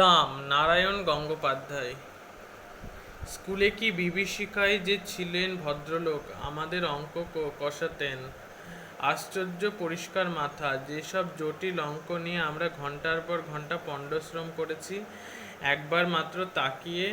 দাম, নারায়ণ গঙ্গোপাধ্যায়। স্কুলে কি বিভীষিকায় যে ছিলেন ভদ্রলোক, আমাদের অঙ্ক কষাতেন। আশ্চর্য পরিষ্কার মাথা, যেসব জটিল অঙ্ক নিয়ে আমরা ঘণ্টার পর ঘণ্টা পণ্ডশ্রম করেছি, একবার মাত্র তাকিয়ে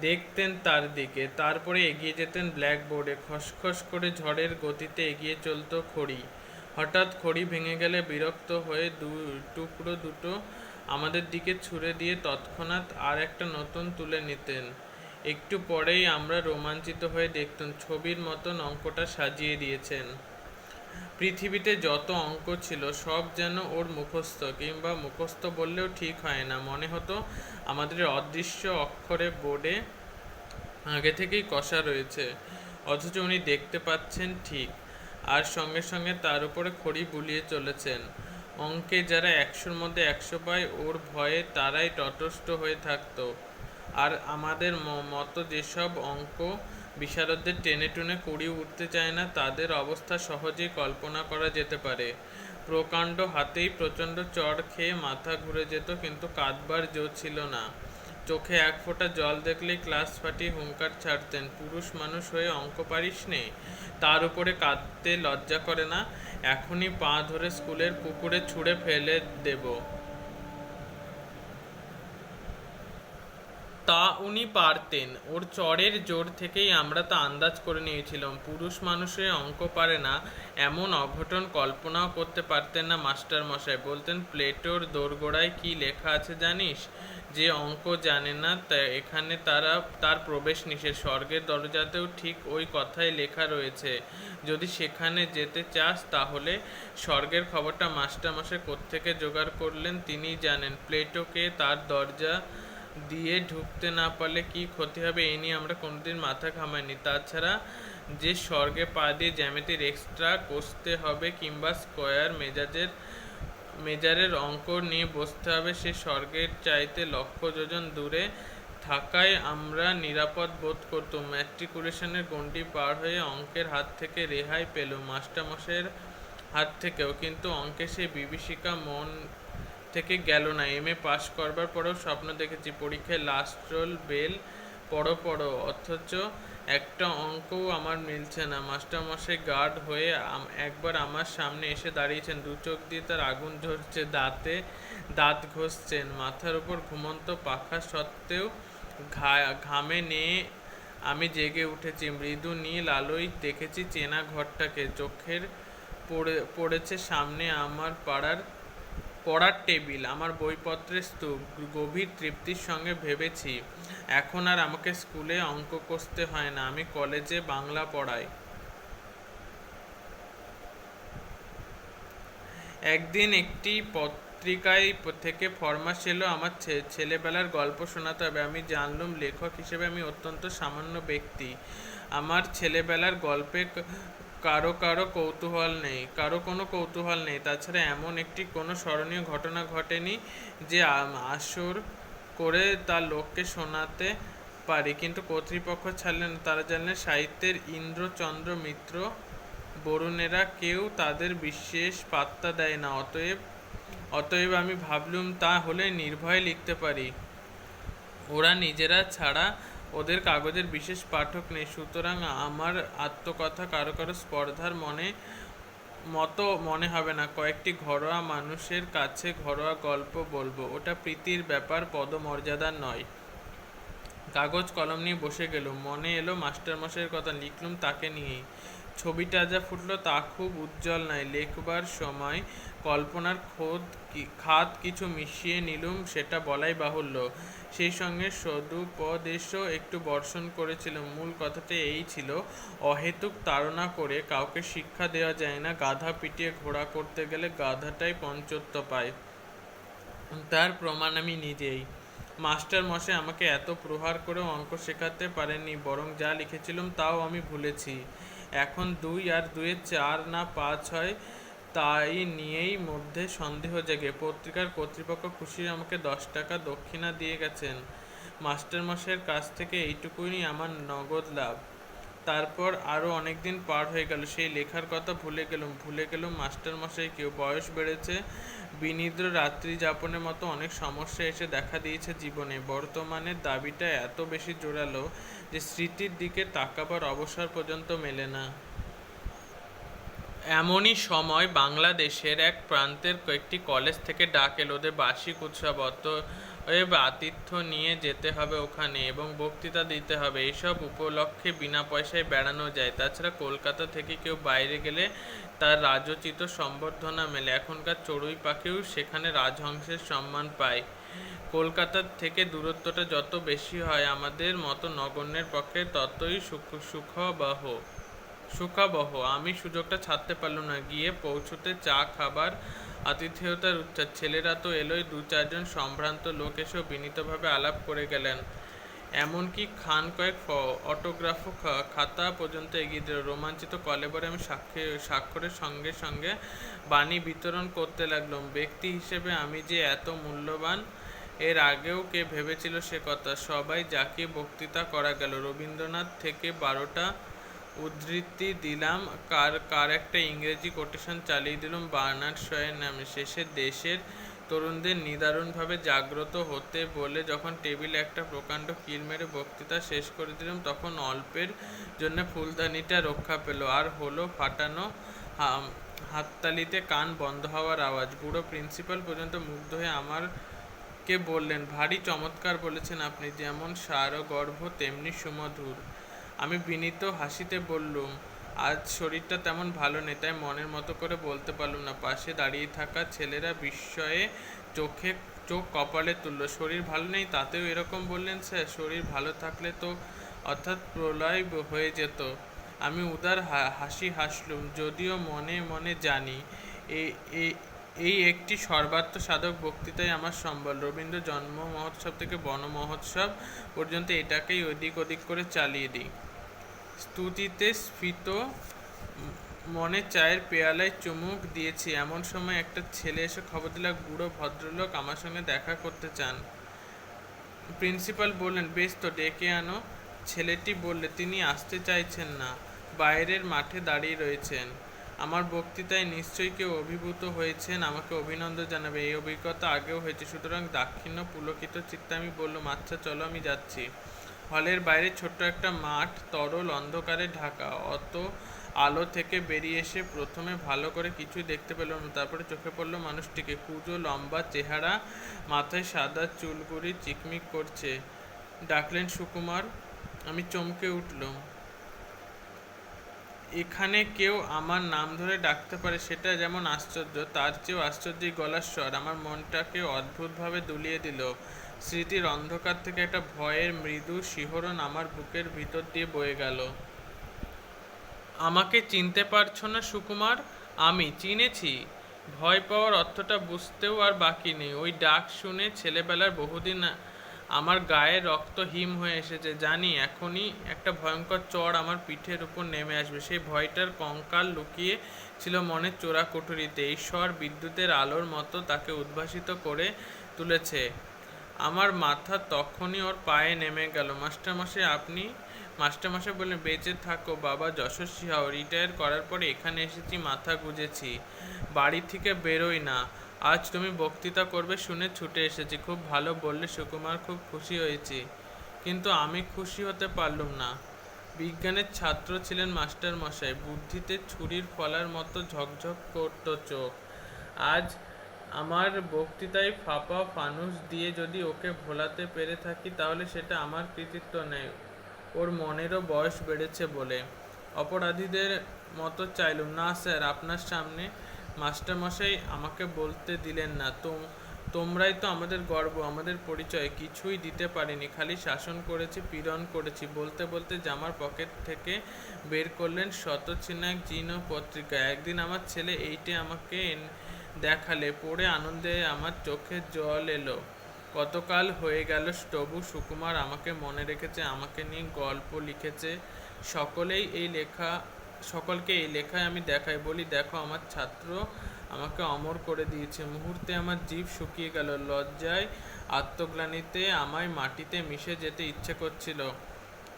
দেখতেন তার দিকে, তারপরে এগিয়ে যেতেন ব্ল্যাকবোর্ডে, খসখস করে ঝড়ের গতিতে এগিয়ে চলতো খড়ি। হঠাৎ খড়ি ভেঙে গেলে বিরক্ত হয়ে দু, টুকরো দুটো আমাদের দিকে ছুঁড়ে দিয়ে তৎক্ষণাৎ আর একটা নতুন তুলে নিতেন। একটু পরেই আমরা রোমাঞ্চিত হয়ে দেখতুম ছবির মতন অঙ্কটা সাজিয়ে দিয়েছেন। পৃথিবীতে যত অঙ্ক ছিল, সব যেন ওর মুখস্থ কিংবা মুখস্থ বললেও ঠিক হয় না। মনে হতো আমাদের অদৃশ্য অক্ষরে বোর্ডে আগে থেকেই কষা রয়েছে, অথচ উনি দেখতে পাচ্ছেন ঠিক, আর সঙ্গে সঙ্গে তার উপরে খড়ি বুলিয়ে চলেছেন। অঙ্কে যারা একশোর মধ্যে একশো পায়, ওর ভয়ে তারাই তটস্থ হয়ে থাকত। আর আমাদের মতো যেসব অঙ্ক বিশারদদের টেনে টুনে কুড়ি উঠতে চায় না, তাদের অবস্থা সহজেই কল্পনা করা যেতে পারে। প্রকাণ্ড হাতেই প্রচণ্ড চড় খেয়ে মাথা ঘুরে যেত, কিন্তু কাঁদবার জো ছিল না। চোখে এক ফোঁটা জল দেখলেই ক্লাস ফাটিয়ে হুঙ্কার ছাড়তেন। পুরুষ মানুষ হয়ে অঙ্ক পারিস নে। তার উপরে কাঁদতে লজ্জা করে না। এখনই পা ধরে স্কুলের পুকুরে ছুঁড়ে ফেলে দেবো। তা উনি পারতেন। ওর চরের জোর থেকেই আমরা তা আন্দাজ করে নিয়েছিলাম। পুরুষ মানুষের অঙ্ক পারে না, এমন অঘটন কল্পনাও করতে পারতেন না মাস্টার মশাই বলতেন, প্লেটোর দোরগোড়ায় কি লেখা আছে জানিস? যে অঙ্ক জানে না, তা এখানে তারা, তার প্রবেশ নিষেধ। স্বর্গের দরজাতেও ঠিক ওই কথাই লেখা রয়েছে। যদি সেখানে যেতে চাস, তাহলে স্বর্গের খবরটা মাস্টার মশাই কোত্থেকে জোগাড় করলেন, তিনিই জানেন। প্লেটোকে তার দরজা দিয়ে ঢুকতে না পারলে কি ক্ষতি হবে? এই নিয়ে আমরা কোনোদিন মাথা ঘামাইনি। তাছাড়া যে স্বর্গে পা দিয়ে জ্যামিতির এক্সট্রা কষতে হবে কিংবা স্কোয়ার মেজাজের, মেজারের অঙ্ক নিয়ে বসতে হবে, সে স্বর্গের চাইতে লক্ষ যোজন দূরে থাকায় আমরা নিরাপদ বোধ করতাম। ম্যাট্রিকুলেশনের গণ্ডি পার হয়ে অঙ্কের হাত থেকে রেহাই পেল মাস্টারমশাইয়ের হাত থেকেও। কিন্তু অঙ্কে সেই বিভীষিকা মন থেকে গেল না। এম এ পাশ করবার পরেও স্বপ্ন দেখেছি, পরীক্ষায় লাস্ট রোল বেল পড়ো পড়ো, অথচ একটা অঙ্কও আমার মিলছে না। মাস্টারমশাই গার্ড হয়ে একবার আমার সামনে এসে দাঁড়িয়েছেন। দু চোখ দিয়ে তার আগুন ঝরছে, দাঁতে দাঁত ঘষছেন। মাথার উপর ঘুমন্ত পাখা সত্ত্বেও ঘামে নিয়ে আমি জেগে উঠেছি। মৃদু নীল আলোয় দেখেছি চেনা ঘরটাকে। চোখের পড়ে পড়েছে সামনে আমার পাড়ার পড়ার টেবিল, আমার বইপত্রের স্তূপ, গভীর তৃপ্তির সঙ্গে ভেবেছি। এখন আর আমাকে স্কুলে অঙ্ক কষতে হয় না, আমি কলেজে বাংলা পড়াই। একদিন একটি পত্রিকায় থেকে ফরমাস এলো, আমার ছেলেবেলার গল্প শোনাতে হবে। আমি জানলুম লেখক হিসেবে আমি অত্যন্ত সামান্য ব্যক্তি। আমার ছেলেবেলার গল্পে কারও কারও কৌতূহল নেই, কারও কোনো কৌতূহল নেই। তাছাড়া এমন একটি কোনো স্মরণীয় ঘটনা ঘটেনি যে আসর করে তার লোককে শোনাতে পারি। কিন্তু কর্তৃপক্ষ ছাড়লেন তারা জানলেন, সাহিত্যের ইন্দ্রচন্দ্র মিত্র বরুণেরা কেউ তাদের বিশেষ পাত্তা দেয় না। অতএব অতএব আমি ভাবলুম, তা হলে নির্ভয়ে লিখতে পারি। ওরা নিজেরা ছাড়া ওদের কাগজের বিশেষ পাঠক নেই। সুতরাং আমার আত্মকথা কারও কারও স্পর্ধার মনে, মতো মনে হবে না। কয়েকটি ঘরোয়া মানুষের কাছে ঘরোয়া গল্প বলব। ওটা প্রীতির ব্যাপার, পদমর্যাদার নয়। কাগজ কলম নিয়ে বসে গেল মনে এলো মাস্টারমশাইয়ের কথা। লিখলুম তাকে নিয়েই। ছবিটা যা ফুটলো তা খুব উজ্জ্বল নয় লেখবার সময় কল্পনার খোদ খাত কিছু মিশিয়ে নিলুম, সেটা বলাই বাহুল্য। সেই সঙ্গে সদুপদেশও একটু বর্ষণ করেছিল মূল কথাটা এই ছিল, অহেতুক তাড়না করে কাউকে শিক্ষা দেওয়া যায় না, গাধা পিটিয়ে ঘোড়া করতে গেলে গাধাটাই পঞ্চত্ব পায়। তার প্রমাণ আমি নিজেই। মাস্টার মশাই আমাকে এত প্রহার করেও অঙ্ক শেখাতে পারেননি, বরং যা লিখেছিলাম তাও আমি ভুলেছি। এখন দুই আর দুয়ে চার না পাঁচ হয়, তাই নিয়েই মধ্যে সন্দেহ জেগে। পত্রিকার কর্তৃপক্ষ খুশি আমাকে দশ টাকা দক্ষিণা দিয়ে গেছেন। মাস্টার মশাইয়ের কাছ থেকে এইটুকুই আমার নগদ লাভ। তারপর আরও অনেক দিন পার হয়ে গেল, সেই লেখার কথা ভুলে গেলুম ভুলে গেলুম মাস্টারমশাইকেও বয়স বেড়েছে, বিনিদ্র রাত্রি যাপনের মতো অনেক সমস্যা এসে দেখা দিয়েছে জীবনে। বর্তমানে দাবিটা এত বেশি জোরালো যে স্মৃতির দিকে তাকাবার অবসর পর্যন্ত মেলে না। এমনই সময় বাংলাদেশের এক প্রান্তের কয়েকটি কলেজ থেকে ডাক এলো ওদের বার্ষিক উৎসব, অতএব আতিথ্য নিয়ে যেতে হবে ওখানে এবং বক্তৃতা দিতে হবে। এইসব উপলক্ষে বিনা পয়সায় বেড়ানো যায়। তাছাড়া কলকাতা থেকে কেউ বাইরে গেলে তার রাজোচিত সম্বর্ধনা মেলে। এখনকার চড়ুই পাখিও সেখানে রাজহংসের সম্মান পায়। কলকাতার থেকে দূরত্বটা যত বেশি হয়, আমাদের মতো নগণ্যের পক্ষে ততই সুখ, সুখবহ, সুখাবহ। আমি সুযোগটা ছাড়তে পারলাম না। গিয়ে পৌঁছতে চা, খাবার, আতিথেয়তার উচ্চার। ছেলেরা তো এলোই, দু চারজন সম্ভ্রান্ত লোক এসেও বিনীতভাবে আলাপ করে গেলেন। এমনকি খান কয়েক অটোগ্রাফ খাতা পর্যন্ত এগিয়ে দিল। রোমাঞ্চিত কলেবরে আমি সাক্ষী, স্বাক্ষরের সঙ্গে সঙ্গে বাণী বিতরণ করতে লাগলাম। ব্যক্তি হিসেবে আমি যে এত মূল্যবান এর আগেও কে ভেবেছিল সে কথা? সবাই যাকে বক্তৃতা করা গেল। রবীন্দ্রনাথ থেকে বারোটা উদ্ধৃতি দিলাম। কার কার একটা ইংরেজি কোটেশন চালিয়ে দিলাম, বার্নার্ড শয়ের নামে। শেষে দেশের তরুণদের নিদারুণভাবে জাগ্রত হতে বলে যখন টেবিলে একটা প্রকাণ্ড কিল মেরে বক্তৃতা শেষ করে দিলাম, তখন অল্পের জন্য ফুলদানিটা রক্ষা পেল। আর হলো ফাটানো হাততালিতে কান বন্ধ হওয়ার আওয়াজ। বুড়ো প্রিন্সিপাল পর্যন্ত মুগ্ধ হয়ে আমার কে বললেন? ভারী চমৎকার বলেছেন আপনি, যেমন সার গর্ভ, তেমনি সুমধুর। আমি বিনীত হাসিতে বললুম, আজ শরীরটা তেমন ভালো নেই, তাই মনের মতো করে বলতে পারলুম না। পাশে দাঁড়িয়ে থাকা ছেলেরা বিস্ময়ে চোখে, চোখ কপালে তুললো, শরীর ভালো নেই? তাতেও এরকম বললেন স্যার, শরীর ভালো থাকলে তো অর্থাৎ প্রলয় হয়ে যেত। আমি উদার হাসি হাসলুম, যদিও মনে মনে জানি এ- এই একটি সর্বাত্ম সাধক বক্তৃতাই আমার সম্বল। রবীন্দ্র জন্ম মহোৎসব থেকে বন মহোৎসব পর্যন্ত এটাকেই ওদিক ওদিক করে চালিয়ে দিই। স্তুতিতে স্ফীত, মনে চায়ের পেয়ালায় চুমুক দিয়েছি। এমন সময় একটা ছেলে এসে খবর দিল বুড়ো ভদ্রলোক আমার সঙ্গে দেখা করতে চান। প্রিন্সিপাল বললেন, বেশ তো, ডেকে আনো। ছেলেটি বললে, তিনি আসতে চাইছেন না, বাইরের মাঠে দাঁড়িয়ে রয়েছেন। আমার বক্তৃতায় নিশ্চয়ই কেউ অভিভূত হয়েছেন, আমাকে অভিনন্দন জানাবে। এই অভিজ্ঞতা আগেও হয়েছে। সুতরাং দাক্ষিণ্য পুলকিত চিত্তে আমি বললাম আচ্ছা চলো আমি যাচ্ছি। হলের বাইরে ছোট্ট একটা মাঠ, তরল অন্ধকারে ঢাকা। অত আলো থেকে বেরিয়ে এসে প্রথমে ভালো করে কিছুই দেখতে পেলাম না। তারপরে চোখে পড়ল মানুষটিকে। কুজো, লম্বা চেহারা, মাথায় সাদা চুলগুড়ি চিকমিক করছে। ডাকলেন, সুকুমার, আমি চমকে উঠলাম। এখানে কেউ আমার নাম ধরে ডাকতে পারে, সেটা যেমন আশ্চর্য, তার চেয়েও আশ্চর্য গলার স্বর। আমার মনটাকে অদ্ভুতভাবে দুলিয়ে দিল। স্মৃতির অন্ধকার থেকে একটা ভয়ের মৃদু শিহরণ আমার বুকের ভিতর দিয়ে বয়ে গেল। আমাকে চিনতে পারছ না সুকুমার? আমি চিনেছি। ভয় পাওয়ার অর্থটা বুঝতেও আর বাকি নেই। ওই ডাক শুনে ছেলেবেলার বহুদিন আমার গায়ে রক্ত হিম হয়ে এসেছে, জানি এখনই একটা ভয়ঙ্কর চড় আমার পিঠের উপর নেমে আসবে। সেই ভয়টার কঙ্কাল লুকিয়ে ছিল মনের চোরা কুঠুরিতে। ঈশ্বর বিদ্যুতের আলোর মতো তাকে উদ্ভাসিত করে তুলেছে। আমার মাথা তখনই ওর পায়ে নেমে গেল। মাস্টারমশাই, আপনি মাস্টারমশাই বললেন বেঁচে থাকো বাবা যশস্বী হও। রিটায়ার করার পরে এখানে এসেছি, মাথা গুজেছি। বাড়ি থেকে বেরোই না। আজ তুমি বক্তৃতা করবে শুনে ছুটে এসেছি। খুব ভালো বললে সুকুমার, খুব খুশি হয়েছি। কিন্তু আমি খুশি হতে পারলুম না। বিজ্ঞানের ছাত্র ছিলেন মাস্টার মশাই। বুদ্ধিতে ছুরির ফলার মতো ঝকঝক করত চোখ। আজ আমার বক্তৃতায় ফাঁপা ফানুস দিয়ে যদি ওকে ভোলাতে পেরে থাকি, তাহলে সেটা আমার কৃতিত্ব নেই। ওর মনেরও বয়স বেড়েছে বলে। অপরাধীদের মতো চাইলুম। না, স্যার, আপনার সামনে মাস্টারমশাই, আমাকে বলতে দিলেন না। তো তোমরাই তো আমাদের গর্ব, আমাদের পরিচয়। কিছুই দিতে পারিনি। খালি শাসন করেছি, পীড়ন করেছি। বলতে বলতে জামার পকেট থেকে বের করলেন শতচিনাক জিন পত্রিকা। একদিন আমার ছেলে এইটে আমাকে দেখালে, পড়ে আনন্দে আমার চোখে জল এলো। কতকাল হয়ে গেল তবু সুকুমার আমাকে মনে রেখেছে, আমাকে নিয়ে গল্প লিখেছে। সকলেই এই লেখা সকলকে এই লেখায় আমি দেখাই, বলি, দেখো, আমার ছাত্র আমাকে অমর করে দিয়েছে। মুহূর্তে আমার জীব শুকিয়ে গেল। লজ্জায় আত্মগ্লানিতে আমায় মাটিতে মিশে যেতে ইচ্ছে করছিল।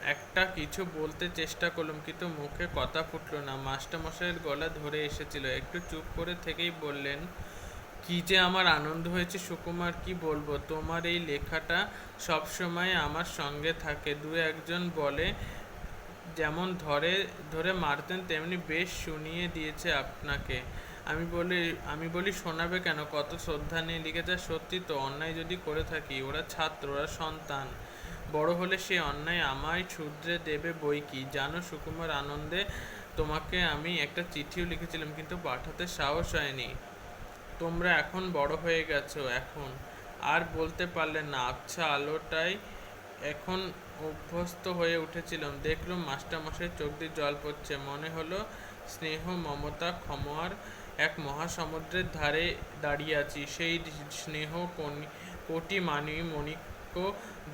একটা কিছু বলতে চেষ্টা করলাম, কিন্তু মুখে কথা ফুটলো না। মাস্টারমশাইয়ের গলা ধরে এসেছিল। একটু চুপ করে থেকেই বললেন, কি যে আমার আনন্দ হয়েছে সুকুমার, কি বলব? তোমার এই লেখাটা সবসময় আমার সঙ্গে থাকে। দু একজন বলে যেমন ধরে ধরে মারতেন, তেমনি বেশ শুনিয়ে দিয়েছে আপনাকে। আমি বলি আমি বলি, শোনাবে কেন? কত শ্রদ্ধা নিয়ে লিখেছে। সত্যি তো, অন্যায় যদি করে থাকি, ওরা ছাত্র, ওরা সন্তান। বড় হলে সে অন্যায় আমায় শুধরে দেবে বই কি? জানো, সুকুমার আনন্দে তোমাকে আমি একটা চিঠিও লিখেছিলাম, কিন্তু পাঠাতে সাহস হয়নি। তোমরা এখন বড় হয়ে গেছো, এখন। আর বলতে পারলে না। আচ্ছা আলোটাই এখন অভ্যস্ত হয়ে উঠেছিলাম। দেখলাম মাস্টারমশাই চোখ দিয়ে জল পড়ছে। মনে হলো স্নেহ মমতা ক্ষমার এক মহাসমুদ্রের ধারে দাঁড়িয়ে আছি। সেই স্নেহ কোটি মানি মণিক্য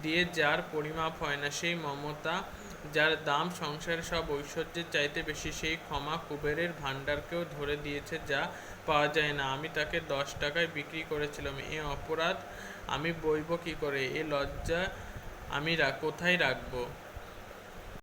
দিয়ে যার পরিমাপ হয় না, সেই মমতা যার দাম সংসারের সব ঐশ্বর্যের চাইতে বেশি, সেই ক্ষমা কুবেরের ভাণ্ডারকেও ধরে দিয়েছে যা পাওয়া যায় না। আমি তাকে দশ টাকায় বিক্রি করেছিলাম। এ অপরাধ আমি বইব কি করে? এ লজ্জা আমি কোথায় রাখব?